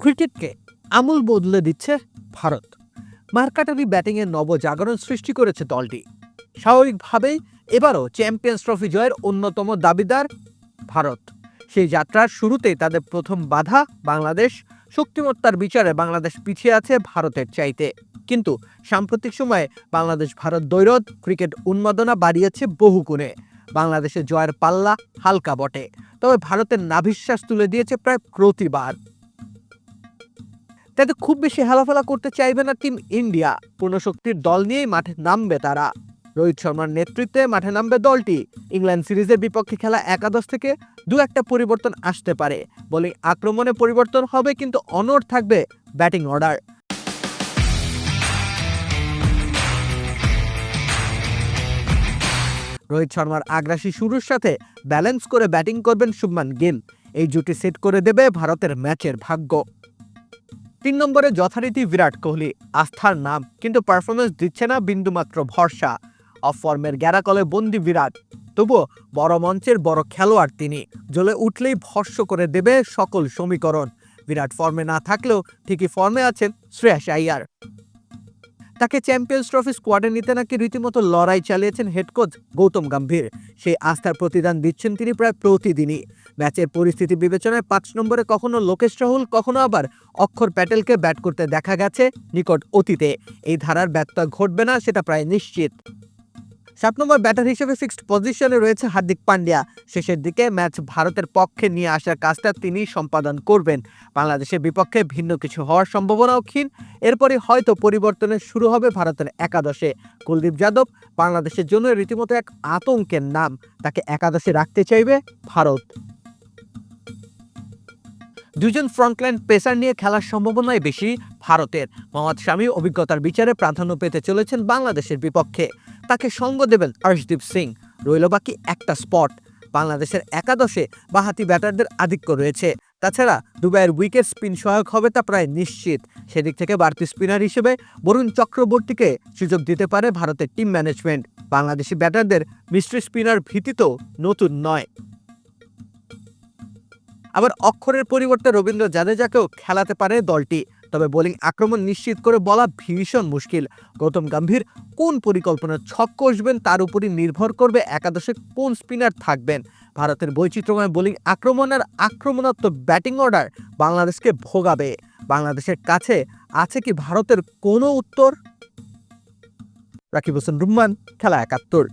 ক্রিকেটকে আমূল বদলে দিচ্ছে ভারত। মার্কাটারি ব্যাটিংয়ের নবজাগরণ সৃষ্টি করেছে দলটি। স্বাভাবিকভাবেই এবারও চ্যাম্পিয়ন্স ট্রফি জয়ের অন্যতম দাবিদার ভারত। সেই যাত্রার শুরুতেই তাদের প্রথম বাধা বাংলাদেশ। শক্তিমত্তার বিচারে বাংলাদেশ পিছিয়ে আছে ভারতের চাইতে। কিন্তু সাম্প্রতিক সময়ে বাংলাদেশ ভারত দ্বৈরথ ক্রিকেট উন্মাদনা বাড়িয়েছে বহু গুণে। বাংলাদেশের জয়ের পাল্লা হালকা বটে। তবে ভারতের নাভিশ্বাস তুলে দিয়েছে প্রায় প্রতিবার। তাতে খুব বেশি হেলাফেলা করতে চাইবে না টিম ইন্ডিয়া। পূর্ণশক্তির দল নিয়েই মাঠে নামবে তারা। রোহিত শর্মার নেতৃত্বে মাঠে নামবে দলটি। ইংল্যান্ড সিরিজের বিপক্ষে খেলা একাদশ থেকে দু একটা পরিবর্তন আসতে পারে। বলে আক্রমণে পরিবর্তন হবে, কিন্তু অনড় থাকবে ব্যাটিং অর্ডার। রোহিত শর্মার আগ্রাসী শুরুর সাথে ব্যালেন্স করে ব্যাটিং করবেন শুভমান গিল। এই জুটি সেট করে দেবে ভারতের ম্যাচের ভাগ্য। তিন নম্বরে যথারীতি বিরাট কোহলি, আস্থার নাম, কিন্তু পারফরমেন্স দিচ্ছে না বিন্দুমাত্র ভরসা। অফ ফর্মের গ্যারাকলে বন্দি বিরাট, তবুও বড় মঞ্চের বড় খেলোয়াড় তিনি, জ্বলে উঠলেই ভর্ষ করে দেবে সকল সমীকরণ। বিরাট ফর্মে না থাকলেও ঠিকই ফর্মে আছেন শ্রেয়াস আইয়ার। তাকে চ্যাম্পিয়ন্স ট্রফি স্কোয়াডে নিতে নাকি রীতিমতো লড়াই চালিয়েছেন হেড কোচ গৌতম গম্ভীর। সেই আস্থার প্রতিদান দিচ্ছেন তিনি প্রায় প্রতিদিনই। ম্যাচের পরিস্থিতি বিবেচনায় পাঁচ নম্বরে কখনো লোকেশ রাহুল, কখনো আবার অক্ষর প্যাটেলকে ব্যাট করতে দেখা গেছে নিকট অতীতে। এই ধারার ব্যত্যয় ঘটবে না, সেটা প্রায় নিশ্চিত। সাত নম্বর ব্যাটার হিসেবে ফিক্সড পজিশনে রয়েছে হার্দিক পান্ডিয়া। শেষের দিকে ম্যাচ ভারতের পক্ষে নিয়ে আসার কাজটা তিনি সম্পাদন করবেন। বাংলাদেশের বিপক্ষে ভিন্ন কিছু হওয়ার সম্ভাবনাও ক্ষীণ। এরপরই হয়তো পরিবর্তনের শুরু হবে ভারতের একাদশে। কুলদীপ যাদব বাংলাদেশের জন্য রীতিমতো এক আতঙ্কের নাম। তাকে একাদশে রাখতে চাইবে ভারত। দুজন ফ্রন্টলাইন পেসার নিয়ে খেলার সম্ভাবনাই বেশি। ভারতের। মোহাম্মদ শামী অভিজ্ঞতার বিচারে প্রাধান্য পেতে চলেছেন বাংলাদেশের বিপক্ষে। তাকে সঙ্গ দেবেন অর্শদীপ সিং। রইল বাকি একটা স্পট। বাংলাদেশের একাদশে বাহাতি ব্যাটারদের আধিক্য রয়েছে। তাছাড়া দুবাইয়ের উইকেট স্পিন সহায়ক হবে তা প্রায় নিশ্চিত। সেদিক থেকে বাড়তি স্পিনার হিসেবে বরুণ চক্রবর্তীকে সুযোগ দিতে পারে ভারতের টিম ম্যানেজমেন্ট। বাংলাদেশি ব্যাটারদের মিস্ট্রি স্পিনার ভীতি তো নতুন নয়। আবার অক্ষরের পরিবর্তে রবীন্দ্র জাদেজাকেও খেলাতে পারে দলটি। তবে বোলিং আক্রমণ নিশ্চিত করে বলা ভীষণ মুশকিল। গৌতম গম্ভীর কোন পরিকল্পনার ছক কষবেন তার উপরই নির্ভর করবে একাদশে কোন স্পিনার থাকবেন। ভারতের বৈচিত্র্যময় বোলিং আক্রমণ আর আক্রমণাত্মক ব্যাটিং অর্ডার বাংলাদেশকে ভোগাবে। বাংলাদেশের কাছে আছে কি ভারতের কোনো উত্তর? রাকিব হোসেন রুম্মান, খেলা একাত্তর।